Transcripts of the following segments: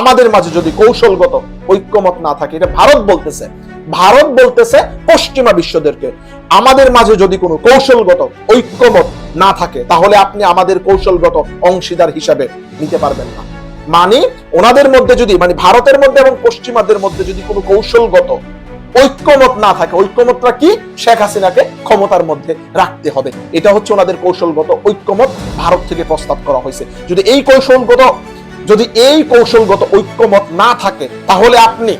আমাদের মাঝে যদি কৌশলগত ঐক্যমত না থাকে, এটা ভারত বলতেছে। ভারত বলতেছে পশ্চিমা বিশ্বদেরকে। আমাদের মাঝে যদি কোনো কৌশলগত ঐক্যমত না থাকে, তাহলে আপনি আমাদের কৌশলগত অংশীদার হিসাবে নিতে পারবেন না। মানে ওনাদের মধ্যে যদি মানে ভারতের মধ্যে এবং পশ্চিমাদের মধ্যে যদি কোনো কৌশলগত ঐক্যমত না থাকে, ঐক্যমতটা কি? শেখ হাসিনাকে ক্ষমতার মধ্যে রাখতে হবে। এটা হচ্ছে ওনাদের কৌশলগত ঐক্যমত ভারত থেকে প্রস্তাব করা হয়েছে। যদি এই কৌশলগত যদি এই কৌশলগত ঐক্যমত না থাকে, তাহলে আপনি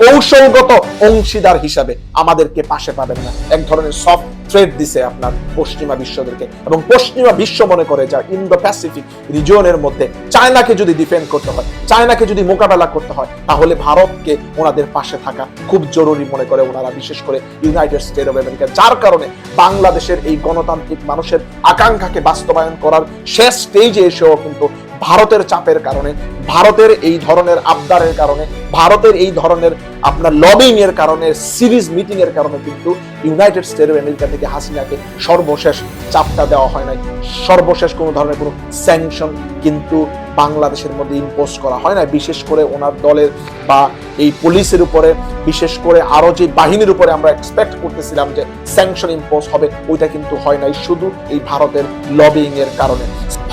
কৌশলগত অংশীদার হিসাবে আমাদেরকে পাশে পাবেন না। এক ধরনের সফট থ্রেড দিছে আপনার পশ্চিমা বিশ্বদেরকে এবং পশ্চিমা বিশ্ব মনে করে যা ইন্দো প্যাসিফিক রিজিয়নের মধ্যে চায়নাকে যদি ডিফেন্ড করতে হয় চায়নাকে যদি মোকাবেলা করতে হয়, তাহলে ভারতকে ওনাদের পাশে থাকা খুব জরুরি মনে করে ওনারা, বিশেষ করে ইউনাইটেড স্টেট অফ আমেরিকা যার কারণে বাংলাদেশের এই গণতান্ত্রিক মানুষের আকাঙ্ক্ষাকে বাস্তবায়ন করার শেষ স্টেজে এসেও কিন্তু ভারতের চাপের কারণে, ভারতের এই ধরনের আবদারের কারণে, ভারতের এই ধরনের আপনার লবিং এর কারণে, সিরিজ মিটিং এর কারণে কিন্তু ইউনাইটেড স্টেট অফ আমেরিকা থেকে হাসিনাকে সর্বশেষ চাপটা দেওয়া হয় নাই। সর্বশেষ কোনো ধরনের কোনো স্যাংশন কিন্তু বাংলাদেশের মধ্যে ইম্পোজ করা হয় না বিশেষ করে ওনার দলের বা এই পুলিশের উপরে, বিশেষ করে আরও যে বাহিনীর উপরে আমরা এক্সপেক্ট করতেছিলাম যে স্যাংশন ইম্পোজ হবে, ওইটা কিন্তু হয় নাই। শুধু এই ভারতের লবিং এর কারণে।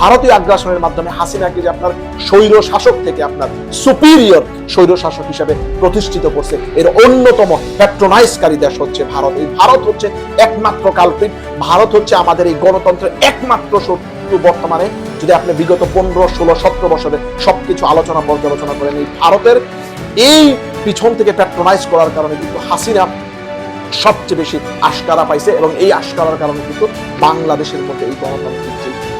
ভারতীয় আগ্রাসনের মাধ্যমে হাসিনাকে যে আপনার স্বৈর শাসক থেকে আপনার সুপিরিয়র স্বৈর শাসক হিসেবে প্রতিষ্ঠিত করছে, এর অন্যতম প্যাট্রোনাইজকারী দেশ হচ্ছে ভারত। এই ভারত হচ্ছে একমাত্র কালপিট ভারত হচ্ছে আমাদের এই গণতন্ত্রের একমাত্র শত্রু বর্তমানে। যদি আপনি বিগত পনেরো, ষোলো, সতেরো বছরে সবকিছু আলোচনা, পর্যালোচনা করেন, এই ভারতের এই পিছন থেকে প্যাট্রোনাইজ করার কারণে কিন্তু হাসিনা সবচেয়ে বেশি আশকারা পাইছে এবং এই আশকারার কারণে কিন্তু বাংলাদেশের মধ্যে এই গণতান্ত্রিক যে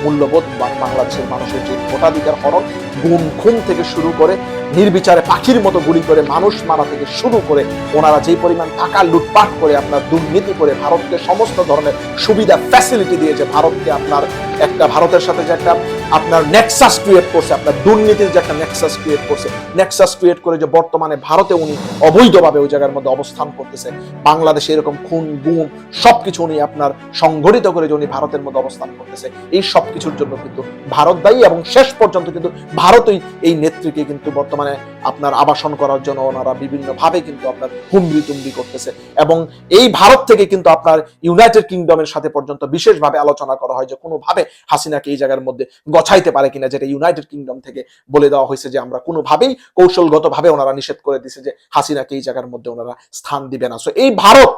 মূল্যবোধ বাংলাদেশের মানুষের যে ভোটাধিকার হরণ, গুম খুন থেকে শুরু করে নির্বিচারে পাখির মতো গুলি করে মানুষ মারা থেকে শুরু করে ওনারা যেই পরিমাণ টাকা লুটপাট করে আপনার দুর্নীতি করে ভারতকে সমস্ত ধরনের সুবিধা ফ্যাসিলিটি দিয়েছে, ভারতকে আপনার একটা, ভারতের সাথে যে একটা আপনার নেক্সাস ক্রিয়েট করছে, আপনার দুর্নীতির যে একটা নেক্সাস ক্রিয়েট করছে নেক্সাস ক্রিয়েট করে যে বর্তমানে ভারতে উনি অবৈধভাবে ওই জায়গার মধ্যে অবস্থান করতেছে, বাংলাদেশে এরকম খুন, গুম, সবকিছু উনি আপনার সংগঠিত করে যে উনি ভারতের মধ্যে অবস্থান করতেছে, এই সব কিছুর জন্য কিন্তু ভারত দায়ী এবং শেষ পর্যন্ত কিন্তু ভারতই এই নেত্রীকে কিন্তু বর্তমানে আপনার আবাসন করার জন্য ওনারা বিভিন্ন ভাবে কিন্তু আপনার হুমড়ি তুমড়ি করতেছে এবং এই ভারত থেকে কিন্তু আপনার ইউনাইটেড কিংডমের সাথে পর্যন্ত বিশেষভাবে আলোচনা করা হয় যে কোনোভাবে হাসিনাকে এই জায়গার মধ্যে গছাইতে পারে কিনা, যেটা ইউনাইটেড কিংডম থেকে বলে দেওয়া হয়েছে যে আমরা কোনোভাবেই কৌশলগতভাবে ওনারা নিষেধ করে দিছে যে হাসিনাকে এই জায়গার মধ্যে ওনারা স্থান দিবে না। সো এই ভারত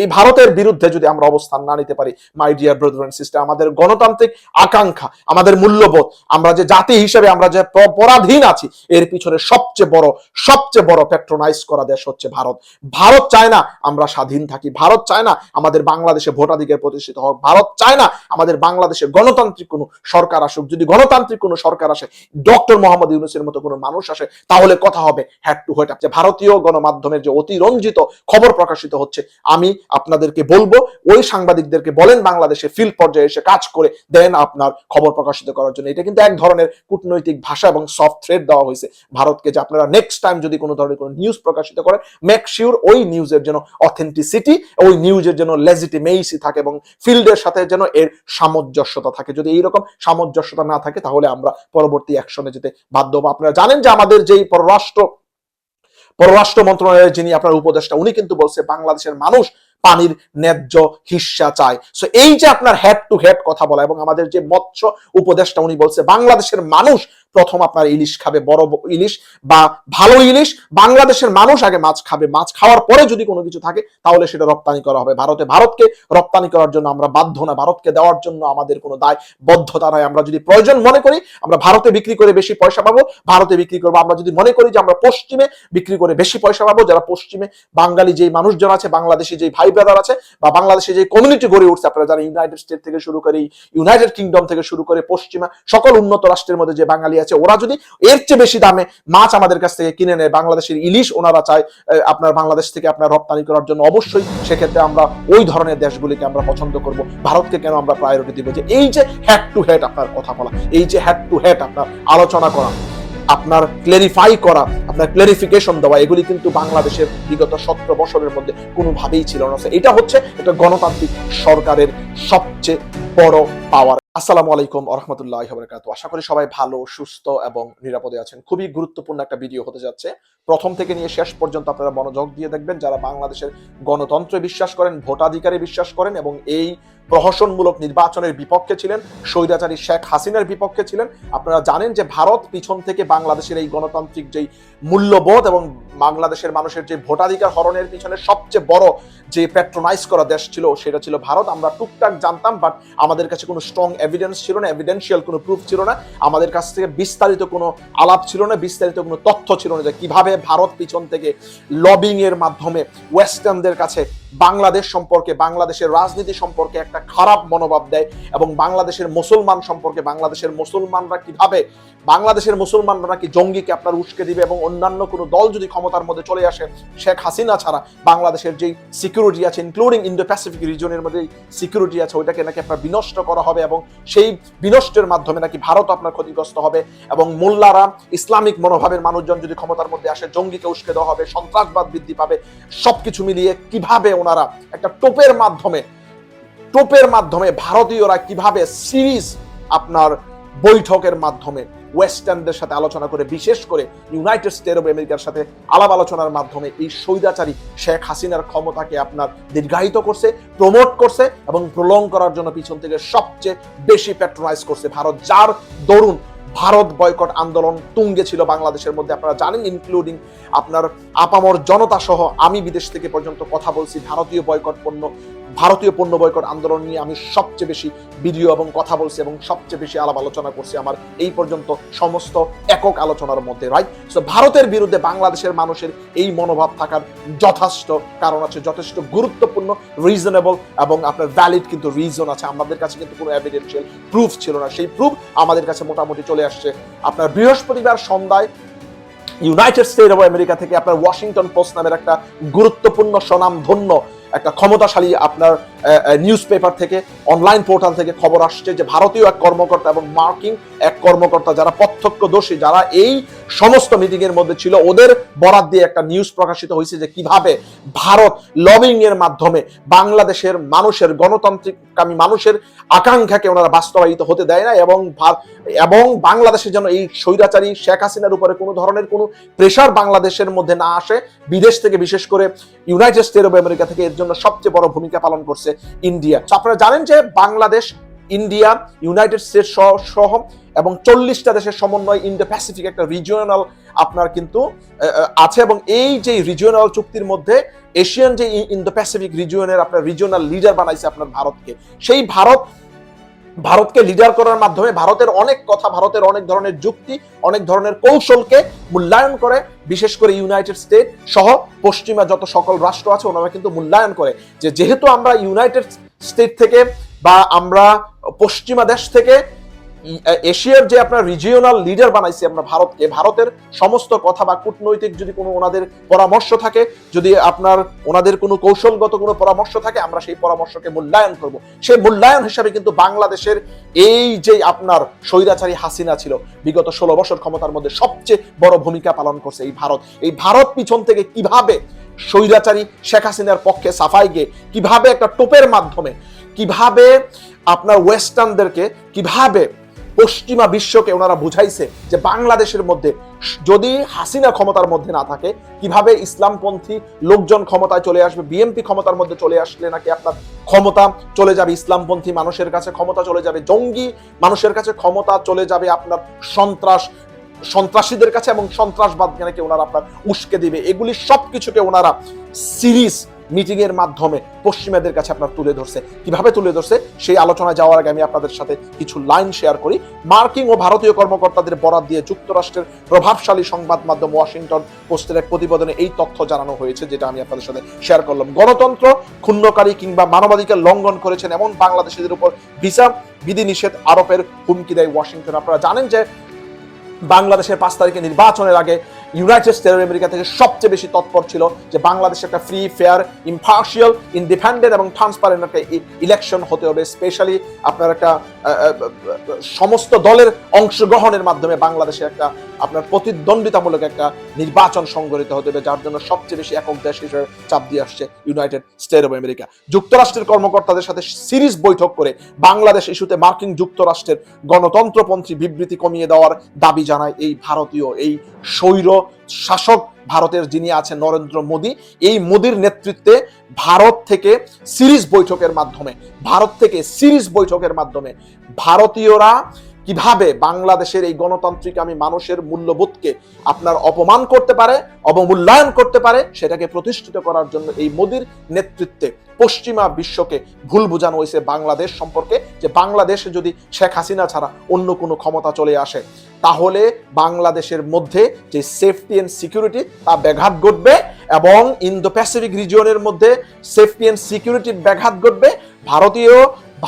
এই ভারতের বিরুদ্ধে যদি আমরা অবস্থান না নিতে পারি my dear brother and sister আমাদের গণতান্ত্রিক আকাঙ্ক্ষা, আমাদের মূল্যবোধ, আমরা যে জাতি হিসেবে আমরা যে পরাধীন আছি, এর পিছনে সবচেয়ে বড় সবচেয়ে বড় প্যাট্রোনাইজ করা দেশ হচ্ছে ভারত। ভারত চায় না আমরা স্বাধীন থাকি, ভারত চায় না আমাদের বাংলাদেশে ভোটাধিকার প্রতিষ্ঠিত হোক, ভারত চায় না আমাদের বাংলাদেশে গণতান্ত্রিক কোনো সরকার আসুক। যদি গণতান্ত্রিক কোনো সরকার আসে ডক্টর মোহাম্মদ ইউনুসের মতো কোনো মানুষ আসে, তাহলে কথা হবে হ্যাড টু হেড যে ভারতীয় গণমাধ্যমের যে অতিরঞ্জিত খবর প্রকাশিত হচ্ছে, আমি আপনাদেরকে বলব, ওই সাংবাদিকদেরকে বলেন বাংলাদেশে ফিল্ড পর্যায়ে এসে কাজ করে, দেন আপনার খবর প্রকাশিত করার জন্য। এটা কিন্তু এক ধরনের কূটনৈতিক ভাষা এবং সফট থ্রেড দেওয়া হয়েছে ভারতকে, যে আপনারা নেক্সট টাইম যদি কোনো ধরনের কোনো নিউজ প্রকাশিত করেন মেক শিওর ওই নিউজের যেন অথেন্টিসিটি ওই নিউজের জন্য লেজিটিমেইসি থাকে এবং ফিল্ডের সাথে যেন এর সামঞ্জস্যতা থাকে। যদি এইরকম সামঞ্জস্যতা না থাকে, তাহলে আমরা পরবর্তী অ্যাকশনে যেতে বাধ্য হব। আপনারা জানেন যে আমাদের যেই পররাষ্ট্র পররাষ্ট্র মন্ত্রণালয়ের যিনি আপনার উপদেষ্টা, উনি কিন্তু বলছে বাংলাদেশের মানুষ পানির ন্যায্য হিস্সা চায়। সো এই যে আপনার হেড টু হেড কথা বলা এবং আমাদের যে মৎস্য উপদেষ্টা উনি বলছে, বাংলাদেশের মানুষ প্রথম আপনার ইলিশ খাবে, বড় ইলিশ বা ভালো ইলিশ, বাংলাদেশের মানুষ আগে মাছ খাবে। মাছ খাওয়ার পরে যদি কোনো কিছু থাকে, তাহলে সেটা রপ্তানি করা হবে। ভারতে ভারতকে রপ্তানি করার জন্য আমরা বাধ্য না। ভারতকে দেওয়ার জন্য আমাদের কোনো দায় বদ্ধতা নাই। আমরা যদি প্রয়োজন মনে করি, আমরা ভারতে বিক্রি করে বেশি পয়সা পাবো। ভারতে বিক্রি করব। আমরা যদি মনে করি যে আমরা পশ্চিমে বিক্রি করে বেশি পয়সা পাবো, যারা পশ্চিমে বাঙালি যেই মানুষজন আছে, বাংলাদেশি যেই ভাই ব্রাদার আছে, বা বাংলাদেশে যে কমিউনিটি গড়ে উঠছে, আপনারা যারা ইউনাইটেড স্টেট থেকে শুরু করে ইউনাইটেড কিংডম থেকে শুরু করে পশ্চিমা, সকল উন্নত রাষ্ট্রের মধ্যে যে বাঙালি আছে, ওরা যদি এর চেয়ে বেশি দামে মাছ আমাদের কাছ থেকে কিনে নেয়, বাংলাদেশের ইলিশ ওনারা চায় আপনার বাংলাদেশ থেকে আপনার রপ্তানি করার জন্য, অবশ্যই সেক্ষেত্রে আমরা ওই ধরনের দেশগুলিকে আমরা পছন্দ করব। ভারতকে কেন আমরা প্রায়োরিটি দিব? যে এই যে হ্যাড টু হেড আপনার কথা বলা, এই যে হ্যাড টু হেড আপনার আলোচনা করা আপনার ক্লেরিফাই করা, আপনার ক্লেরিফিকেশন দেওয়া, এগুলি কিন্তু বাংলাদেশের বিগত সতেরো বছরের মধ্যে কোনোভাবেই ছিল না। এটা হচ্ছে একটা গণতান্ত্রিক সরকারের সবচেয়ে বড় পাওয়ার আসসালামু আলাইকুম আহমতুল্লাহ বরকাত আশা করি সবাই ভালো, সুস্থ এবং নিরাপদে আছেন। খুবই গুরুত্বপূর্ণ একটা ভিডিও হতে যাচ্ছে। প্রথম থেকে নিয়ে শেষ পর্যন্ত আপনারা মনোযোগ দিয়ে দেখবেন যারা বাংলাদেশের গণতন্ত্রে বিশ্বাস করেন, ভোটাধিকারে বিশ্বাস করেন এবং এই প্রহসনমূলক নির্বাচনের বিপক্ষে ছিলেন, স্বৈরাচারী শেখ হাসিনার বিপক্ষে ছিলেন, আপনারা জানেন যে ভারত পিছন থেকে বাংলাদেশের এই গণতান্ত্রিক যেই মূল্যবোধ এবং বাংলাদেশের মানুষের যে ভোটাধিকার হরণের পিছনে সবচেয়ে বড় যে প্যাট্রোনাইজ করা দেশ ছিল, সেটা ছিল ভারত। আমরা টুকটাক জানতাম বাট আমাদের কাছে কোনো স্ট্রং এভিডেন্স ছিল না এভিডেন্সিয়াল কোনো প্রুফ ছিল না। আমাদের কাছ থেকে বিস্তারিত কোনো আলাপ ছিল না, বিস্তারিত কোনো তথ্য ছিল না যে কীভাবে ভারত পিছন থেকে লবিংয়ের মাধ্যমে ওয়েস্টার্নদের কাছে বাংলাদেশ সম্পর্কে, বাংলাদেশের রাজনীতি সম্পর্কে একটা খারাপ মনোভাব দেয় এবং বাংলাদেশের মুসলমান সম্পর্কে, বাংলাদেশের মুসলমানরা কীভাবে, বাংলাদেশের মুসলমানরা নাকি জঙ্গিকে আপনার উস্কে দিবে এবং অন্যান্য কোনো দল যদি ক্ষমতার মধ্যে চলে আসে, শেখ হাসিনা ছাড়া বাংলাদেশের যেই সিকিউরিটি আছে ইনক্লুডিং ইন্ডো প্যাসিফিক রিজনের মধ্যে সিকিউরিটি আছে, ওইটাকে নাকি আপনার বিনষ্ট করা হবে এবং সেই বিনষ্টের মাধ্যমে নাকি ভারত আপনার ক্ষতিগ্রস্ত হবে এবং মোল্লারা ইসলামিক মনোভাবের মানুষজন যদি ক্ষমতার মধ্যে আসে, জঙ্গিকে উস্কে দেওয়া হবে, সন্ত্রাসবাদ বৃদ্ধি পাবে, সবকিছু মিলিয়ে কীভাবে ওনারা একটা টোপের মাধ্যমে টোপের মাধ্যমে ভারতীয়রা কীভাবে সিরিজ আপনার বৈঠকের মাধ্যমে ওয়েস্টার্নদের সাথে আলোচনা করে, বিশেষ করে ইউনাইটেড স্টেট অফ আমেরিকার সাথে আলাপ আলোচনার মাধ্যমে এই স্বৈরাচারী শেখ হাসিনার ক্ষমতাকে আপনার দীর্ঘায়িত করছে প্রমোট করছে এবং প্রলং করার জন্য পিছন থেকে সবচেয়ে বেশি প্যাট্রোনাইজ করছে ভারত, যার দরুন ভারত বয়কট আন্দোলন তুঙ্গে ছিল বাংলাদেশের মধ্যে। আপনারা জানেন ইনক্লুডিং আপনার আপামর জনতা সহ আমি বিদেশ থেকে পর্যন্ত কথা বলছি। ভারতীয় বয়কট পণ্য ভারতীয় পণ্য বয়কট আন্দোলন নিয়ে আমি সবচেয়ে বেশি ভিডিও এবং কথা বলছি এবং সবচেয়ে বেশি আলাপ আলোচনা করছি আমার এই পর্যন্ত সমস্ত একক আলোচনার মধ্যে রাইট সো ভারতের বিরুদ্ধে বাংলাদেশের মানুষের এই মনোভাব থাকার যথেষ্ট কারণ আছে, যথেষ্ট গুরুত্বপূর্ণ রিজনেবল এবং আপনার ভ্যালিড কিন্তু রিজন আছে। আমাদের কাছে কিন্তু কোনো এভিডেন্সিয়াল প্রুফ ছিল না। সেই প্রুফ আমাদের কাছে মোটামুটি চলে আসছে। আপনার বৃহস্পতিবার সন্ধ্যায় ইউনাইটেড স্টেট অফ আমেরিকা থেকে আপনার ওয়াশিংটন পোস্ট নামের একটা গুরুত্বপূর্ণ স্বনাম ধন্য একটা ক্ষমতাশালী আপনার নিউজ পেপার থেকে অনলাইন পোর্টাল থেকে খবর আসছে যে ভারতীয় এক কর্মকর্তা এবং মার্কিং এক কর্মকর্তা যারা প্রত্যক্ষদর্শী, যারা এই সমস্ত মিটিং এর মধ্যে ছিল, ওদের বরাদ দিয়ে একটা নিউজ প্রকাশিত হয়েছে যে কীভাবে ভারত লবিং এর মাধ্যমে বাংলাদেশের মানুষের গণতান্ত্রিক গণতান্ত্রিককামী মানুষের আকাঙ্ক্ষাকে ওনারা বাস্তবায়িত হতে দেয় না এবং এবং বাংলাদেশের জন্য এই স্বৈরাচারী শেখ হাসিনার উপরে কোনো ধরনের কোনো প্রেশার বাংলাদেশের মধ্যে না আসে, বিদেশ থেকে বিশেষ করে ইউনাইটেড স্টেট অফ আমেরিকা থেকে জন্য সবচেয়ে বড় ভূমিকা পালন করছে ইন্ডিয়া। আপনারা জানেন যে বাংলাদেশ, ইন্ডিয়া, ইউনাইটেড স্টেটস সহ এবং চল্লিশটা দেশের সমন্বয় ইন্ডো প্যাসিফিক একটা রিজিওনাল আপনার কিন্তু আছে এবং এই যে রিজিওনাল চুক্তির মধ্যে এশিয়ান যে ইন্দো প্যাসিফিক রিজিওনের আপনার রিজিওনাল লিডার বানাইছে আপনার ভারতকে, সেই ভারত ভারতকে লিডার করার মাধ্যমে ভারতের অনেক কথা, ভারতের অনেক ধরনের যুক্তি, অনেক ধরনের কৌশলকে মূল্যায়ন করে, বিশেষ করে ইউনাইটেড স্টেট সহ পশ্চিমা যত সকল রাষ্ট্র আছে, ওনারা কিন্তু মূল্যায়ন করে যে যেহেতু আমরা ইউনাইটেড স্টেট থেকে বা আমরা পশ্চিমা দেশ থেকে এশিয়ার যে আপনার রিজিওনাল লিডার বানাইছি আমরা ভারতকে, ভারতের সমস্ত কথা বা কূটনৈতিক যদি কোনো ওনাদের পরামর্শ থাকে, যদি আপনার ওনাদের কোনো কৌশলগত কোনো পরামর্শ থাকে, আমরা সেই পরামর্শকে মূল্যায়ন করব। সেই মূল্যায়ন হিসাবে কিন্তু বাংলাদেশের এই যে আপনার স্বৈরাচারী হাসিনা ছিল, বিগত ষোলো বছর ক্ষমতার মধ্যে সবচেয়ে বড় ভূমিকা পালন করছে এই ভারত। এই ভারত পিছন থেকে কীভাবে স্বৈরাচারী শেখ হাসিনার পক্ষে সাফাই গিয়ে, কীভাবে একটা টোপের মাধ্যমে, কীভাবে আপনার ওয়েস্টার্নদেরকে কীভাবে পশ্চিমা বিশ্বকে ওনারা বুঝাইছে যে বাংলাদেশের মধ্যে যদি হাসিনা ক্ষমতার মধ্যে না থাকে, কীভাবে ইসলামপন্থী লোকজন ক্ষমতায় চলে আসবে, বিএনপি ক্ষমতার মধ্যে চলে আসলে নাকি আপনার ক্ষমতা চলে যাবে, ইসলামপন্থী মানুষের কাছে ক্ষমতা চলে যাবে, জঙ্গি মানুষের কাছে ক্ষমতা চলে যাবে আপনার সন্ত্রাস, সন্ত্রাসীদের কাছে এবং সন্ত্রাসবাদ নাকি ওনারা আপনার উস্কে দিবে? এগুলি সবকিছুকে ওনারা সিরিজ মিটিং এর মাধ্যমে পশ্চিমাদের কাছে আপনার তুলে ধরছে। কীভাবে তুলে ধরছে? সেই আলোচনা যাওয়ার আগে আমি আপনাদের সাথে কিছু লাইন শেয়ার করি। মার্কিং ও ভারতীয় কর্মকর্তাদের বরাদ দিয়ে যুক্তরাষ্ট্রের প্রভাবশালী সংবাদ মাধ্যম ওয়াশিংটন পোস্টের এক প্রতিবেদনে এই তথ্য জানানো হয়েছে, যেটা আমি আপনাদের সাথে শেয়ার করলাম। গণতন্ত্র ক্ষুণ্ণকারী কিংবা মানবাধিকার লঙ্ঘন করেছেন এমন বাংলাদেশিদের উপর ভিসা বিধিনিষেধ আরোপের হুমকি দেয় ওয়াশিংটন। আপনারা জানেন যে বাংলাদেশের পাঁচ তারিখে নির্বাচনের আগে ইউনাইটেড স্টেট আমেরিকা থেকে সবচেয়ে বেশি তৎপর ছিল যে বাংলাদেশে একটা ফ্রি ফেয়ার ইম্পার্শিয়াল ইন্ডিপেন্ডেন্ট এবং ট্রান্সপারেন্ট একটা ইলেকশন হতে হবে স্পেশালি আপনার একটা সমস্ত দলের অংশগ্রহণের মাধ্যমে বাংলাদেশে একটা, আপনার প্রতিদ্বন্দ্বিতামূলক একটা নির্বাচন সংগঠিত হতে হবে, যার জন্য সবচেয়ে বেশি একক দেশ হিসেবে চাপ দিয়ে আসছে ইউনাইটেড স্টেট অফ আমেরিকা। যুক্তরাষ্ট্রের কর্মকর্তাদের সাথে সিরিজ বৈঠক করে বাংলাদেশ ইস্যুতে মার্কিন যুক্তরাষ্ট্রের গণতন্ত্রপন্থী বিবৃতি কমিয়ে দেওয়ার দাবি জানায় এই ভারতীয়, এই স্বৈর শাসক ভারতের যিনি আছেন নরেন্দ্র মোদী, এই মোদীর নেতৃত্বে ভারত থেকে সিরিজ বৈঠকের মাধ্যমে, ভারত থেকে সিরিজ বৈঠকের মাধ্যমে ভারতীয়রা কীভাবে বাংলাদেশের এই গণতান্ত্রিক আমি মানুষের মূল্যবোধকে আপনার অপমান করতে পারে, অবমূল্যায়ন করতে পারে, সেটাকে প্রতিষ্ঠিত করার জন্য এই মোদির নেতৃত্বে পশ্চিমা বিশ্বকে ভুল বোঝানো হয়েছে বাংলাদেশ সম্পর্কে, যে বাংলাদেশে যদি শেখ হাসিনা ছাড়া অন্য কোনো ক্ষমতা চলে আসে, তাহলে বাংলাদেশের মধ্যে যে সেফটি এন্ড সিকিউরিটি তা ব্যাঘাত ঘটবে এবং ইন্দো প্যাসিফিক রিজিয়নের মধ্যে সেফটি এন্ড সিকিউরিটির ব্যাঘাত ঘটবে। ভারতীয়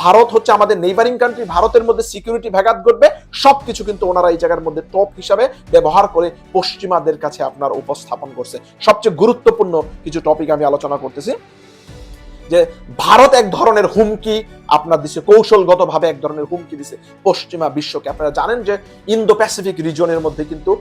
ভারত হচ্ছে আমাদের নেইবারিং কান্ট্রি ভারতের মধ্যে সিকিউরিটি ব্যাঘাত ঘটবে সব কিছু কিন্তু ওনারা এই জায়গার মধ্যে টপ হিসাবে ব্যবহার করে পশ্চিমাদের কাছে আপনার উপস্থাপন করছে। সবচেয়ে গুরুত্বপূর্ণ কিছু টপিক আমি আলোচনা করতেছি, যে ভারত এক ধরনের হুমকি আপনার দিছে কৌশলগতভাবে এক ধরনের হুমকি দিছে পশ্চিমা বিশ্বকে। আপনারা জানেন যে ইন্দো প্যাসিফিক রিজনের মধ্যে কিন্তু,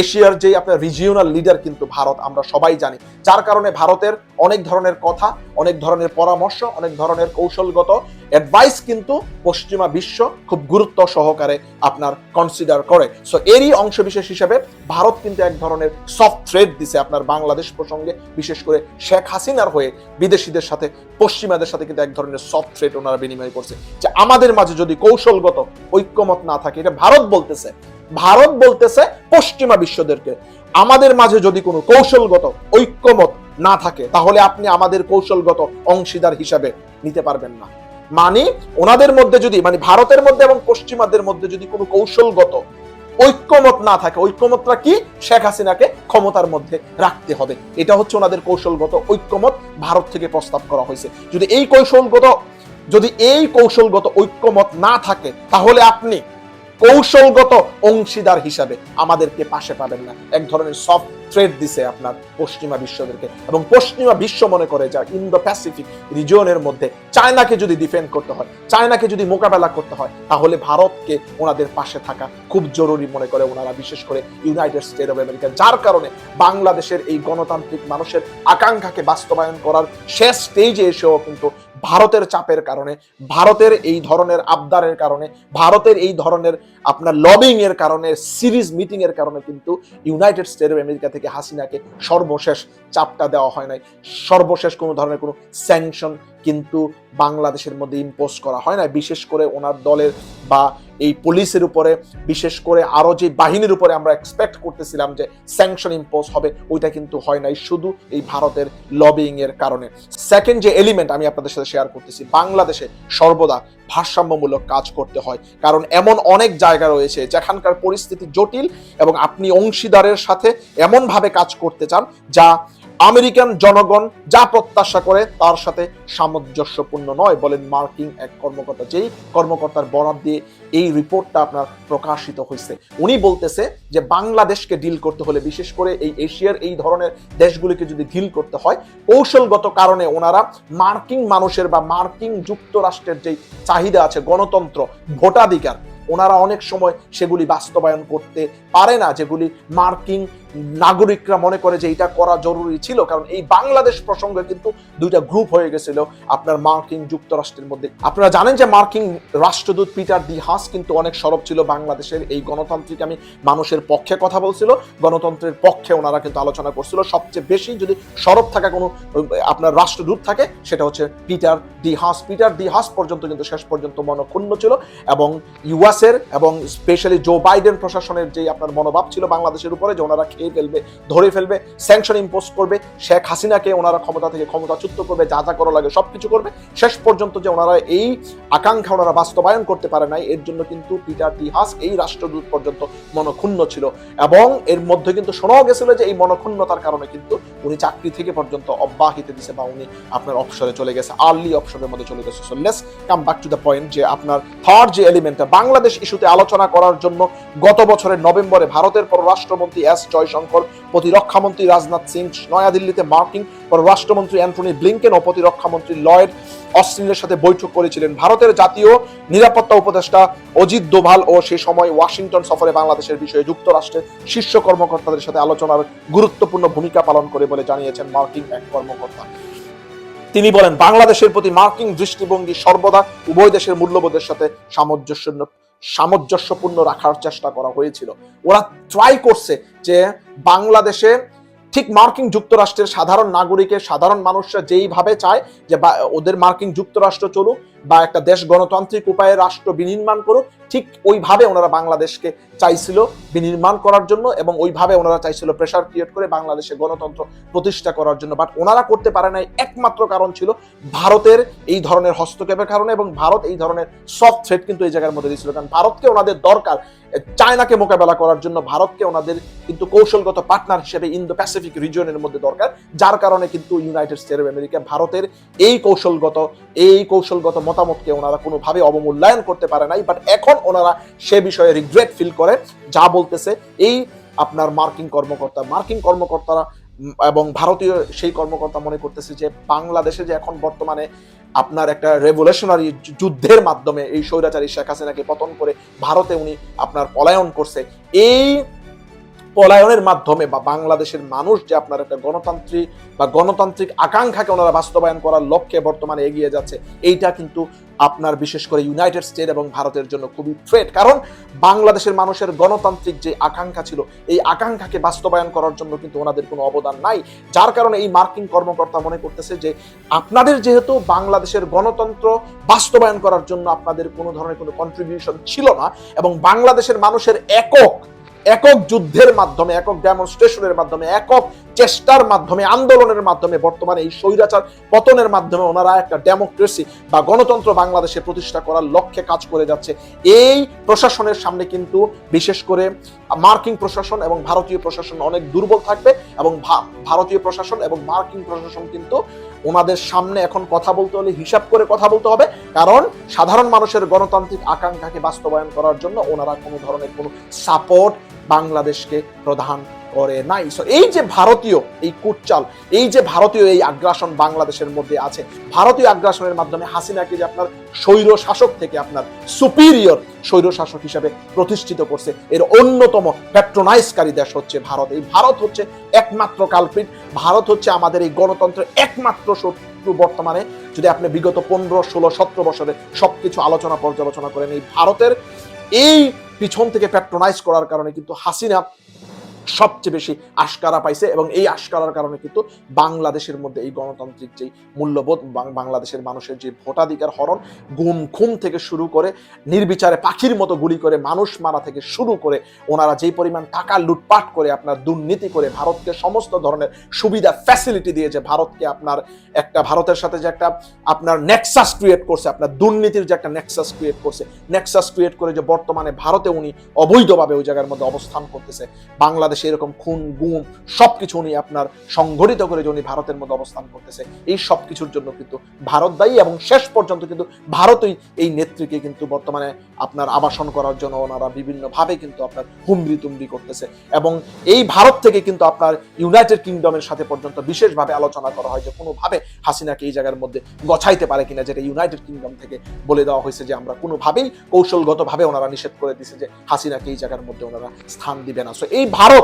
এশিয়ার যে আপনার রিজিওনাল লিডার কিন্তু ভারত, আমরা সবাই জানি। যার কারণে ভারতের অনেক ধরনের কথা, অনেক ধরনের পরামর্শ, অনেক ধরনের কৌশলগত অ্যাডভাইস কিন্তু পশ্চিমা বিশ্ব খুব গুরুত্ব সহকারে আপনার কনসিডার করে। সো এরই অংশবিশেষ হিসেবে ভারত কিন্তু এক ধরনের সফট থ্রেড দিছে আপনার বাংলাদেশ প্রসঙ্গে, বিশেষ করে শেখ হাসিনার হয়ে বিদেশিদের সাথে, পশ্চিমাদের সাথে কিন্তু এক ধরনের সফট থ্রেড ওনারা বিনিময় করছে। যে আমাদের মাঝে যদি কৌশলগত ঐক্যমত না থাকে, এটা ভারত বলতেছে। ভারত বলতেছে পশ্চিমা বিশ্বদেরকে, আমাদের মাঝে যদি কোনো কৌশলগত ঐক্যমত না থাকে, তাহলে আপনি আমাদের কৌশলগত অংশীদার হিসাবে নিতে পারবেন না। মানে ওনাদের মধ্যে যদি মানে ভারতের মধ্যে এবং পশ্চিমাদের মধ্যে যদি কোনো কৌশলগত ঐক্যমত না থাকে, ঐক্যমতটা কি? শেখ হাসিনাকে ক্ষমতার মধ্যে রাখতে হবে। এটা হচ্ছে ওনাদের কৌশলগত ঐক্যমত ভারত থেকে প্রস্তাব করা হয়েছে। যদি এই কৌশলগত যদি এই কৌশলগত ঐক্যমত না থাকে, তাহলে আপনি কৌশলগত অংশীদার হিসাবে আমাদেরকে পাশে পাবেন না। এক ধরনের সফট থ্রেড দিছে আপনার পশ্চিমা বিশ্বদেরকে এবং পশ্চিমা বিশ্ব মনে করে যা ইন্দো প্যাসিফিক রিজিয়নের মধ্যে চায়নাকে যদি ডিফেন্ড করতে হয় চায়নাকে যদি মোকাবেলা করতে হয়, তাহলে ভারতকে ওনাদের পাশে থাকা খুব জরুরি মনে করে ওনারা, বিশেষ করে ইউনাইটেড স্টেট অফ আমেরিকা যার কারণে বাংলাদেশের এই গণতান্ত্রিক মানুষের আকাঙ্ক্ষাকে বাস্তবায়ন করার শেষ স্টেজে এসেও কিন্তু ভারতের চাপের কারণে, ভারতের এই ধরনের আবদারের কারণে, ভারতের এই ধরনের আপনার লবিং এর কারণে সিরিজ মিটিং এর কারণে কিন্তু ইউনাইটেড স্টেট অফ আমেরিকা থেকে হাসিনাকে সর্বশেষ চাপটা দেওয়া হয় নাই। সর্বশেষ কোনো ধরনের কোনো স্যাংশন কিন্তু বাংলাদেশের মধ্যে ইম্পোজ করা হয় না বিশেষ করে ওনার দলের বা এই পুলিশের উপরে, বিশেষ করে আরও যে বাহিনীর উপরে আমরা এক্সপেক্ট করতেছিলাম যে স্যাংশন ইম্পোজ হবে, ওইটা কিন্তু হয় নাই, শুধু এই ভারতের লবিং এর কারণে। সেকেন্ড যে এলিমেন্ট আমি আপনাদের সাথে শেয়ার করতেছি, বাংলাদেশে সর্বদা ভারসাম্যমূলক কাজ করতে হয়। কারণ এমন অনেক জায়গা রয়েছে যেখানকার পরিস্থিতি জটিল এবং আপনি অংশীদারের সাথে এমনভাবে কাজ করতে চান যা আমেরিকান জনগণ যা প্রত্যাশা করে তার সাথে সামঞ্জস্যপূর্ণ নয় বলেন মার্কিং এক কর্মকর্তা, যেই কর্মকর্তার বরাদ দিয়ে এই রিপোর্টটা আপনার প্রকাশিত হয়েছে। উনি বলতেছে যে বাংলাদেশকে ডিল করতে হলে বিশেষ করে এই এশিয়ার এই ধরনের দেশগুলিকে যদি ডিল করতে হয়, কৌশলগত কারণে ওনারা মার্কিং মানুষের বা মার্কিং যুক্তরাষ্ট্রের যেই চাহিদা আছে, গণতন্ত্র, ভোটাধিকার, ওনারা অনেক সময় সেগুলি বাস্তবায়ন করতে পারে না, যেগুলি মার্কিং নাগরিকরা মনে করে যে এটা করা জরুরি ছিল, কারণ এই বাংলাদেশ প্রসঙ্গে কিন্তু দুইটা গ্রুপ হয়ে গেছিল, আপনার মার্কিন যুক্তরাষ্ট্রের মধ্যে। আপনারা জানেন যে মার্কিন রাষ্ট্রদূত পিটার দি হাস কিন্তু অনেক সরব ছিল বাংলাদেশের এই গণতান্ত্রিক, আমি মানুষের পক্ষে কথা বলছিল, গণতন্ত্রের পক্ষে ওনারা কিন্তু আলোচনা করছিল। সবচেয়ে বেশি যদি সরব থাকা কোনো, আপনার রাষ্ট্রদূত থাকে, সেটা হচ্ছে পিটার দি হাস। পিটার দি হাস পর্যন্ত কিন্তু শেষ পর্যন্ত মনক্ষুণ্ণ ছিল এবং ইউএসের এবং স্পেশালি জো বাইডেন প্রশাসনের যে আপনার মনোভাব ছিল বাংলাদেশের উপরে, যে ওনারা খেয়ে ফেলবে, ধরে ফেলবে স্যাংশন ইম্পোজ করবে, শেখ হাসিনাকে ওনারা ক্ষমতা থেকে ক্ষমতাচ্যুত করবে, যা যা করা লাগে সবকিছু করবে। শেষ পর্যন্ত যে ওনারা এই আকাঙ্ক্ষা ওনারা বাস্তবায়ন করতে পারে নাই, এর জন্য কিন্তু পিটার ডি হাস এই রাষ্ট্রদূত পর্যন্ত মনক্ষুণ্ণ ছিল। এবং এর মধ্যে কিন্তু শোনাও গেছিল যে এই মনক্ষুণ্ণতার কারণে কিন্তু উনি চাকরি থেকে পর্যন্ত অব্যাহতি দিছে বা উনি আপনার অপসরে চলে গেছে আর্লি অপসরের মধ্যে চলে গেছে। So let's come back to the point যে আপনার থার্ড যে এলিমেন্টটা বাংলাদেশ ইস্যুতে আলোচনা করার জন্য গত বছরের নভেম্বরে ভারতের পররাষ্ট্রমন্ত্রী এস জয়শঙ্কর জয়শঙ্কর প্রতিরক্ষামন্ত্রী রাজনাথ সিং, নয়াদিল্লিতে মার্কিন পররাষ্ট্রমন্ত্রী অ্যান্টনি ব্লিংকেন ও প্রতিরক্ষামন্ত্রী লয়েড অস্টিনের সাথে বৈঠক করেছিলেন। ভারতের জাতীয় নিরাপত্তা উপদেষ্টা অজিত দোভাল ও সে সময় ওয়াশিংটন সফরে বাংলাদেশের বিষয়ে যুক্তরাষ্ট্রের শীর্ষ কর্মকর্তাদের সাথে আলোচনার গুরুত্বপূর্ণ ভূমিকা পালন করে বলে জানিয়েছেন মার্কিন এক কর্মকর্তা। তিনি বলেন, বাংলাদেশের প্রতি মার্কিন দৃষ্টিভঙ্গি সর্বদা উভয় দেশের মূল্যবোধের সাথে সামঞ্জস্য সামঞ্জস্যপূর্ণ রাখার চেষ্টা করা হয়েছিল। ওরা ট্রাই করছে যে বাংলাদেশে ঠিক মার্কিন যুক্তরাষ্ট্রের সাধারণ নাগরিকের, সাধারণ মানুষরা যেইভাবে চায় যে ওদের মার্কিন যুক্তরাষ্ট্র চলুক বা একটা দেশ গণতান্ত্রিক উপায়ে রাষ্ট্র বিনির্মাণ করুক, ঠিক ওইভাবে ওনারা বাংলাদেশকে চাইছিল বিনির্মাণ করার জন্য এবং ওইভাবে ওনারা চাইছিল প্রেশার ক্রিয়েট করে বাংলাদেশে গণতন্ত্র প্রতিষ্ঠা করার জন্য। বাট ওনারা করতে পারে নাই, একমাত্র কারণ ছিল ভারতের এই ধরনের হস্তক্ষেপের কারণে এবং ভারত এই ধরনের সফট থ্রেট কিন্তু এই জায়গার মধ্যে দিয়েছিল। কারণ ভারতকে ওনাদের দরকার চায়নাকে মোকাবেলা করার জন্য, ভারতকে ওনাদের কিন্তু কৌশলগত পার্টনার হিসেবে ইন্দো প্যাসিফিক রিজিয়নের মধ্যে দরকার, যার কারণে কিন্তু ইউনাইটেড স্টেট অফ আমেরিকা ভারতের এই কৌশলগত এই কৌশলগত মতামতকে ওনারা কোনোভাবে অবমূল্যায়ন করতে পারে নাই বাট এখন ওনারা সে বিষয়ে রিগ্রেট ফিল করে, যা বলতেছে এই আপনার মার্কিন কর্মকর্তা। মার্কিন কর্মকর্তারা এবং ভারতীয় সেই কর্মকর্তা মনে করতেছে যে বাংলাদেশে যে এখন বর্তমানে আপনার একটা রেভলিউশনারি যুদ্ধের মাধ্যমে এই স্বৈরাচারী শেখ হাসিনাকে পতন করে ভারতে উনি আপনার পলায়ন করছে, এই পলায়নের মাধ্যমে বা বাংলাদেশের মানুষ যে আপনার একটা গণতান্ত্রিক বা গণতান্ত্রিক আকাঙ্ক্ষাকে ওনারা বাস্তবায়ন করার লক্ষ্যে বর্তমানে এগিয়ে যাচ্ছে, এইটা কিন্তু আপনার বিশেষ করে ইউনাইটেড স্টেট এবং ভারতের জন্য খুবই থ্রেট কারণ বাংলাদেশের মানুষের গণতান্ত্রিক যে আকাঙ্ক্ষা ছিল, এই আকাঙ্ক্ষাকে বাস্তবায়ন করার জন্য কিন্তু ওনাদের কোনো অবদান নাই। যার কারণে এই মার্কিন কর্মকর্তা মনে করতেছে যে, আপনাদের যেহেতু বাংলাদেশের গণতন্ত্র বাস্তবায়ন করার জন্য আপনাদের কোনো ধরনের কোনো কন্ট্রিবিউশন ছিল না এবং বাংলাদেশের মানুষের একক একক যুদ্ধের মাধ্যমে, একক ডেমনস্ট্রেশনের মাধ্যমে, একক চেষ্টার মাধ্যমে, আন্দোলনের মাধ্যমে বর্তমানে এই স্বৈরাচার পতনের মাধ্যমে ওনারা একটা ডেমোক্রেসি বা গণতন্ত্র বাংলাদেশে প্রতিষ্ঠা করার লক্ষ্যে কাজ করে যাচ্ছে। এই প্রশাসনের সামনে কিন্তু বিশেষ করে মার্কিন প্রশাসন এবং ভারতীয় প্রশাসন অনেক দুর্বল থাকবে এবং ভারতীয় প্রশাসন এবং মার্কিন প্রশাসন কিন্তু ওনাদের সামনে এখন কথা বলতে হলে, হিসাব করে কথা বলতে হবে। কারণ সাধারণ মানুষের গণতান্ত্রিক আকাঙ্ক্ষাকে বাস্তবায়ন করার জন্য ওনারা কোনো ধরনের কোনো সাপোর্ট বাংলাদেশকে প্রদান করে নাই। So, এই যে ভারতীয় এই কুটচাল এই যে ভারতীয় এই আগ্রাসন বাংলাদেশের মধ্যে আছে ভারতীয় আগ্রাসনের মাধ্যমে হাসিনাকে যে আপনার স্বৈর শাসক থেকে আপনার সুপিরিয়র স্বৈর শাসক হিসেবে প্রতিষ্ঠিত করছে এর অন্যতম প্যাট্রোনাইজকারী দেশ হচ্ছে ভারত। এই ভারত হচ্ছে একমাত্র কালপিট ভারত হচ্ছে আমাদের এই গণতন্ত্রের একমাত্র শত্রু বর্তমানে। যদি আপনি বিগত পনেরো ষোলো সতেরো বছরে সবকিছু আলোচনা পর্যালোচনা করেন এই ভারতের এই পিছন থেকে প্যাট্রোনাইজ করার কারণে কিন্তু হাসিনা সবচেয়ে বেশি আশকারা পাইছে এবং এই আশকারার কারণে কিন্তু বাংলাদেশের মধ্যে এই গণতান্ত্রিক যেই মূল্যবোধ বাংলাদেশের মানুষের যে ভোটাধিকার হরণ গুম খুম থেকে শুরু করে নির্বিচারে পাখির মতো গুলি করে মানুষ মারা থেকে শুরু করে ওনারা যেই পরিমাণ টাকা লুটপাট করে আপনার দুর্নীতি করে ভারতকে সমস্ত ধরনের সুবিধা ফ্যাসিলিটি দিয়েছে, ভারতকে আপনার একটা ভারতের সাথে যে একটা আপনার নেক্সাস ক্রিয়েট করছে, আপনার দুর্নীতির যে একটা নেক্সাস ক্রিয়েট করছে নেক্সাস ক্রিয়েট করে যে বর্তমানে ভারতে উনি অবৈধভাবে ওই জায়গার মধ্যে অবস্থান করতেছে। বাংলাদেশে এরকম খুন, গুম সবকিছু উনি আপনার সংগঠিত করে যে উনি ভারতের মধ্যে অবস্থান করতেছে, এই সব কিছুর জন্য কিন্তু ভারত দায়ী এবং শেষ পর্যন্ত কিন্তু ভারতই এই নেত্রীকে কিন্তু বর্তমানে আপনার আবাসন করার জন্য ওনারা বিভিন্নভাবে কিন্তু আপনার হুমড়ি তুমড়ি করতেছে এবং এই ভারত থেকে কিন্তু আপনার ইউনাইটেড কিংডমের সাথে পর্যন্ত বিশেষভাবে আলোচনা করা হয় যে কোনোভাবে হাসিনাকে এই জায়গার মধ্যে গছাইতে পারে কিনা, যেটা ইউনাইটেড কিংডম থেকে বলে দেওয়া হয়েছে যে আমরা কোনোভাবেই কৌশলগতভাবে ওনারা নিষেধ করে দিছে যে হাসিনাকে এই জায়গার মধ্যে ওনারা স্থান দিবে না। সো এই ভারত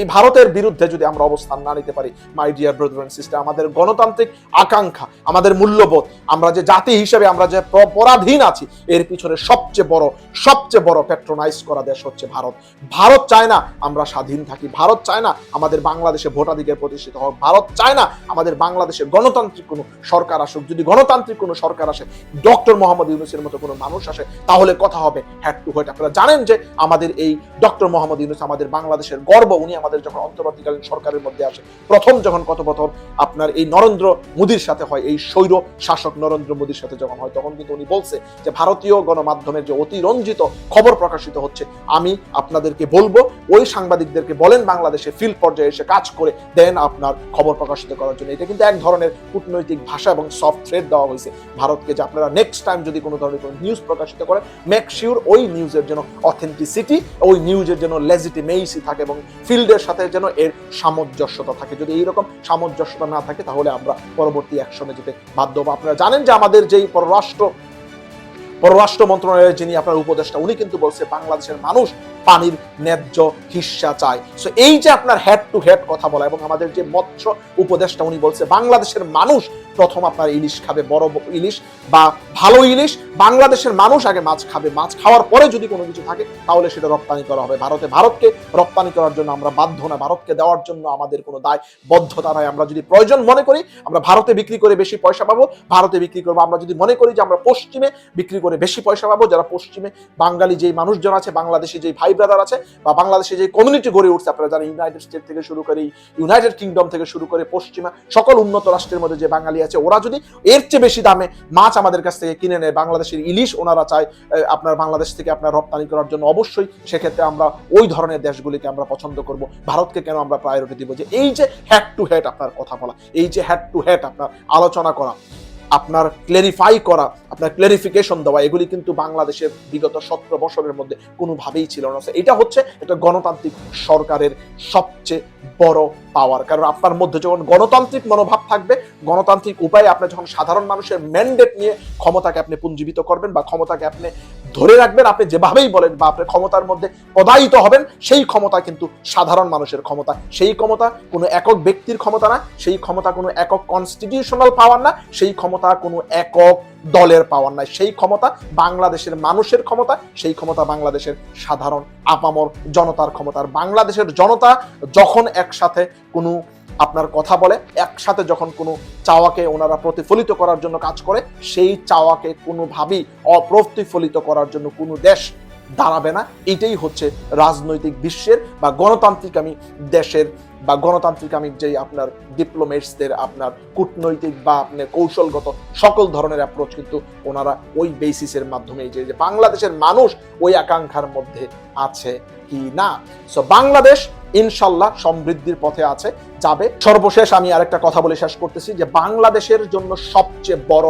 এই ভারতের বিরুদ্ধে যদি আমরা অবস্থান না নিতে পারি my dear brother and sister আমাদের গণতান্ত্রিক আকাঙ্ক্ষা, আমাদের মূল্যবোধ, আমরা যে জাতি হিসেবে আমরা যে পরাধীন আছি, এর পিছনে সবচেয়ে বড় সবচেয়ে বড় প্যাট্রোনাইজ করা দেশ হচ্ছে ভারত। ভারত চায় না আমরা স্বাধীন থাকি, ভারত চায় না আমাদের বাংলাদেশে ভোটাধিকার প্রতিষ্ঠিত হোক, ভারত চায় না আমাদের বাংলাদেশে গণতান্ত্রিক কোনো সরকার আসুক, যদি গণতান্ত্রিক কোনো সরকার আসে ডক্টর মোহাম্মদ ইউনুসের মতো কোনো মানুষ আসে, তাহলে কথা হবে হ্যাড টু হোয়েট আপনারা জানেন যে আমাদের এই ডক্টর মোহাম্মদ ইউনুস আমাদের বাংলাদেশের গর্ব, উনি আমাদের যখন অন্তর্বর্তীকালীন সরকারের মধ্যে আসে, প্রথম যখন কথোপকথন আপনার এই নরেন্দ্র মোদীর সাথে হয়, এই স্বৈর শাসক নরেন্দ্র মোদীর সাথে যখন হয়, তখন কিন্তু উনি বলছে যে, ভারতীয় গণমাধ্যমের যে অতিরঞ্জিত খবর প্রকাশিত হচ্ছে, আমি আপনাদেরকে বলব, ওই সাংবাদিকদেরকে বলেন বাংলাদেশে ফিল্ড পর্যায়ে এসে কাজ করে, দেন আপনার খবর প্রকাশিত করার জন্য। এটা কিন্তু এক ধরনের কূটনৈতিক ভাষা এবং সফট থ্রেড দেওয়া হয়েছে ভারতকে, যে আপনারা নেক্সট টাইম যদি কোনো ধরনের কোনো নিউজ প্রকাশিত করেন মেক শিওর ওই নিউজের জন্য অথেন্টিসিটি ওই নিউজের জন্য লেজিটিমেইসি থাকে এবং ফিল্ডে দুইয়ের সাথে যেন এর সামঞ্জস্যতা থাকে। যদি এইরকম সামঞ্জস্যতা না থাকে, তাহলে আমরা পরবর্তী অ্যাকশনে যেতে বাধ্য হব। আপনারা জানেন যে আমাদের যেই পররাষ্ট্র পররাষ্ট্র মন্ত্রণালয়ের যিনি আপনার উপদেষ্টা, উনি কিন্তু বলছে বাংলাদেশের মানুষ পানির ন্যায্য হিস্সা চায়। সো এই যে আপনার হেড টু হেড কথা বলা এবং আমাদের যে মৎস্য উপদেষ্টা, উনি বলছে বাংলাদেশের মানুষ প্রথম আপনার ইলিশ খাবে, বড় ইলিশ বা ভালো ইলিশ। বাংলাদেশের মানুষ আগে মাছ খাবে। মাছ খাওয়ার পরে যদি কোনো কিছু থাকে, তাহলে সেটা রপ্তানি করা হবে। ভারতে ভারতকে রপ্তানি করার জন্য আমরা বাধ্য না। ভারতকে দেওয়ার জন্য আমাদের কোনো দায় বদ্ধতা নাই। আমরা যদি প্রয়োজন মনে করি, আমরা ভারতে বিক্রি করে বেশি পয়সা পাবো। ভারতে বিক্রি করব। আমরা যদি মনে করি যে আমরা পশ্চিমে বিক্রি করে বেশি পয়সা পাবো, যারা পশ্চিমে বাঙালি যেই মানুষজন আছে, বাংলাদেশে যেই ভাই ব্রাদার আছে, বা বাংলাদেশে যে কমিউনিটি গড়ে উঠছে, আপনারা যারা ইউনাইটেড স্টেট থেকে শুরু করে ইউনাইটেড কিংডম থেকে শুরু করে পশ্চিমা সকল উন্নত রাষ্ট্রের মধ্যে যে বাঙালি আছে। ওরা যদি এর চেয়ে বেশি দামে মাছ আমাদের কাছ থেকে কিনে নেয়, বাংলাদেশের ইলিশ ওনারা চায় আপনার বাংলাদেশ থেকে আপনার রপ্তানি করার জন্য, অবশ্যই সেক্ষেত্রে আমরা ওই ধরনের দেশগুলিকে আমরা পছন্দ করব। ভারতকে কেন আমরা প্রায়োরিটি দিব? যে এই যে হ্যাড টু হ্যাড আপনার কথা বলা, এই যে হ্যাড টু হ্যাড আপনার আলোচনা করা আপনার ক্লেরিফাই করা, আপনার ক্লেরিফিকেশন দেওয়া, এগুলি কিন্তু বাংলাদেশের বিগত সতেরো বছরের মধ্যে কোনোভাবেই ছিল না। এটা হচ্ছে একটা গণতান্ত্রিক সরকারের সবচেয়ে বড় পাওয়ার কারণ আপনার মধ্যে যখন গণতান্ত্রিক মনোভাব থাকবে, গণতান্ত্রিক উপায়ে আপনি যখন সাধারণ মানুষের ম্যান্ডেট নিয়ে ক্ষমতাকে আপনি পুঞ্জীবিত করবেন বা ক্ষমতাকে আপনি ধরে রাখবেন, আপনি যেভাবেই বলেন বা আপনি ক্ষমতার মধ্যে পদায়িত হবেন, সেই ক্ষমতা কিন্তু সাধারণ মানুষের ক্ষমতা। সেই ক্ষমতা কোনো একক ব্যক্তির ক্ষমতা না, সেই ক্ষমতা কোনো একক কনস্টিটিউশনাল পাওয়ার না, সেই ক্ষমতা কোনো একক দলের পাওয়ার নাই সেই ক্ষমতা বাংলাদেশের মানুষের ক্ষমতা, সেই ক্ষমতা বাংলাদেশের সাধারণ আপামর জনতার ক্ষমতা। আর বাংলাদেশের জনতা যখন একসাথে কোনো আপনার কথা বলে, একসাথে যখন কোনো চাওয়াকে ওনারা প্রতিফলিত করার জন্য কাজ করে, সেই চাওয়াকে কোনোভাবেই অপ্রতিফলিত করার জন্য কোনো দেশ দাঁড়াবে না। এটাই হচ্ছে রাজনৈতিক বিশ্বের বা গণতান্ত্রিক আমি দেশের বা গণতান্ত্রিক আমি যেই আপনার ডিপ্লোমেটসদের আপনার কূটনৈতিক বা আপনার কৌশলগত সকল ধরনের অ্যাপ্রোচ কিন্তু ওনারা ওই বেসিসের মাধ্যমে যে বাংলাদেশের মানুষ ওই আকাঙ্ক্ষার মধ্যে আছে কি না। সো বাংলাদেশ ইনশাল্লাহ সমৃদ্ধির পথে আছে, যাবে। সর্বশেষ আমি আরেকটা কথা বলে শেষ করতেছি যে বাংলাদেশের জন্য সবচেয়ে বড়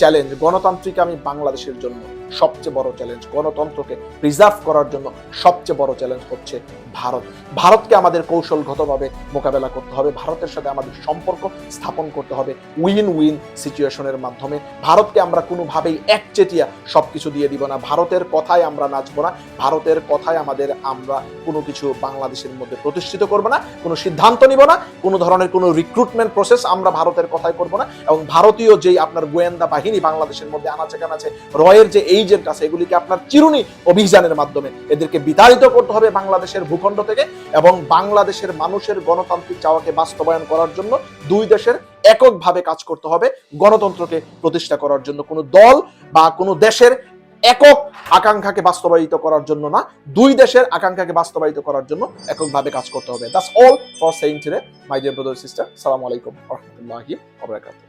চ্যালেঞ্জ গণতান্ত্রিক আমি বাংলাদেশের জন্য। সবচেয়ে বড় চ্যালেঞ্জ গণতন্ত্রকে প্রিজার্ভ করার জন্য সবচেয়ে বড় চ্যালেঞ্জ হচ্ছে ভারত। ভারতকে আমাদের কৌশলগতভাবে মোকাবেলা করতে হবে, ভারতের সাথে আমাদের সম্পর্ক স্থাপন করতে হবে উইন উইন সিচুয়েশনের মাধ্যমে। ভারতকে আমরা কোনোভাবেই একচেটিয়া সবকিছু দিয়ে দিব না, ভারতের কথায় আমরা নাচবো না, ভারতের কথায় আমাদের আমরা কোনো কিছু বাংলাদেশের মধ্যে প্রতিষ্ঠিত করব না, কোনো সিদ্ধান্ত নিব না, কোনো ধরনের কোনো রিক্রুটমেন্ট প্রসেস আমরা ভারতের কথায় করব না এবং ভারতীয় যেই আপনার গোয়েন্দা বাহিনী বাংলাদেশের মধ্যে আনাচে কানাচে রয়ের যে এইজেন্ট আছে এগুলিকে আপনার চিরুনি অভিযানের মাধ্যমে এদেরকে বিতাড়িত করতে হবে বাংলাদেশের ভূখণ্ড থেকে এবং বাংলাদেশের মানুষের গণতান্ত্রিক চাওয়াকে বাস্তবায়ন করার জন্য দুই দেশের এককভাবে কাজ করতে হবে, গণতন্ত্রকে প্রতিষ্ঠা করার জন্য। কোনো দল বা কোনো দেশের একক আকাঙ্ক্ষাকে বাস্তবায়িত করার জন্য না, দুই দেশের আকাঙ্ক্ষাকে বাস্তবায়িত করার জন্য এককভাবে কাজ করতে হবে। That's all for saying today my dear brother sister সালামু আলাইকুম রাহমাতুল্লাহি ওয়া বারাকাতুহু